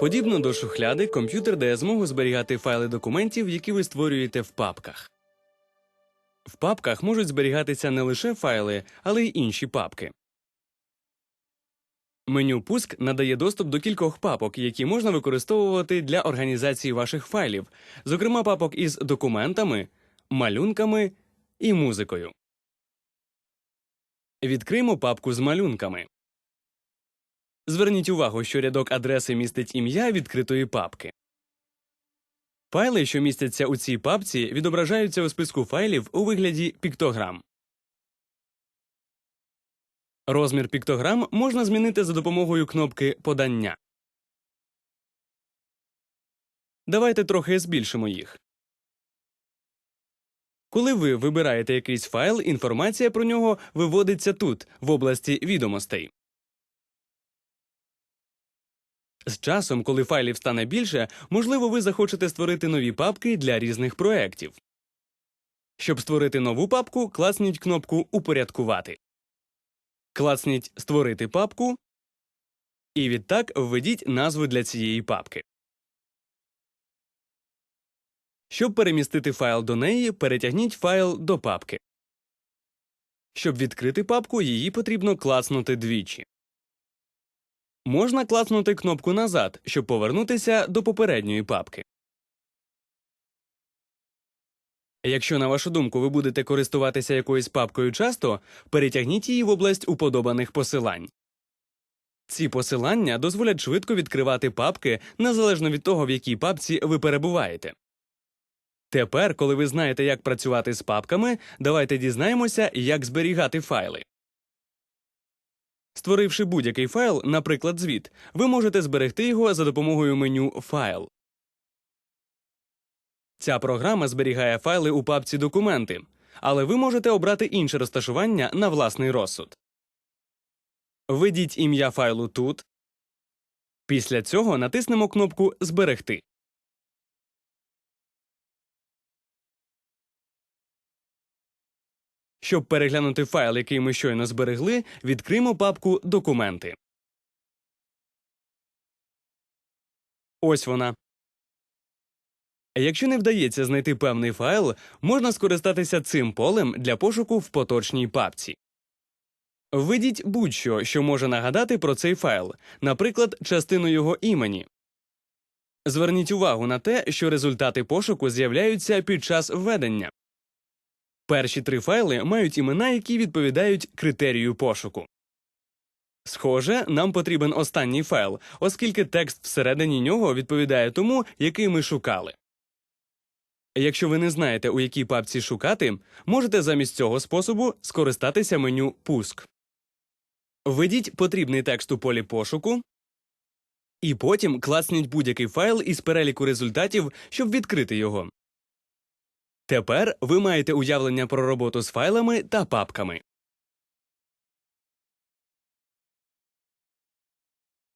Подібно до шухляди, комп'ютер дає змогу зберігати файли документів, які ви створюєте в папках. В папках можуть зберігатися не лише файли, але й інші папки. Меню Пуск надає доступ до кількох папок, які можна використовувати для організації ваших файлів, зокрема папок із документами, малюнками і музикою. Відкриємо папку з малюнками. Зверніть увагу, що рядок адреси містить ім'я відкритої папки. Файли, що містяться у цій папці, відображаються у списку файлів у вигляді піктограм. Розмір піктограм можна змінити за допомогою кнопки Подання. Давайте трохи збільшимо їх. Коли ви вибираєте якийсь файл, інформація про нього виводиться тут, в області відомостей. З часом, коли файлів стане більше, можливо, ви захочете створити нові папки для різних проєктів. Щоб створити нову папку, класніть кнопку Упорядкувати. Класніть Створити папку. І відтак введіть назву для цієї папки. Щоб перемістити файл до неї, перетягніть файл до папки. Щоб відкрити папку, її потрібно класнути двічі. Можна класнути кнопку назад, щоб повернутися до попередньої папки. Якщо, на вашу думку, ви будете користуватися якоюсь папкою часто, перетягніть її в область уподобаних посилань. Ці посилання дозволять швидко відкривати папки незалежно від того, в якій папці ви перебуваєте. Тепер, коли ви знаєте, як працювати з папками, давайте дізнаємося, як зберігати файли. Створивши будь-який файл, наприклад, звіт, ви можете зберегти його за допомогою меню Файл. Ця програма зберігає файли у папці Документи, але ви можете обрати інше розташування на власний розсуд. Введіть ім'я файлу тут. Після цього натиснемо кнопку Зберегти. Щоб переглянути файл, який ми щойно зберегли, відкриємо папку Документи. Ось вона. Якщо не вдається знайти певний файл, можна скористатися цим полем для пошуку в поточній папці. Введіть будь-що, що може нагадати про цей файл, наприклад, частину його імені. Зверніть увагу на те, що результати пошуку з'являються під час введення. Перші три файли мають імена, які відповідають критерію пошуку. Схоже, нам потрібен останній файл, оскільки текст всередині нього відповідає тому, який ми шукали. Якщо ви не знаєте, у якій папці шукати, можете замість цього способу скористатися меню Пуск. Введіть потрібний текст у полі пошуку, і потім класніть будь-який файл із переліку результатів, щоб відкрити його. Тепер ви маєте уявлення про роботу з файлами та папками.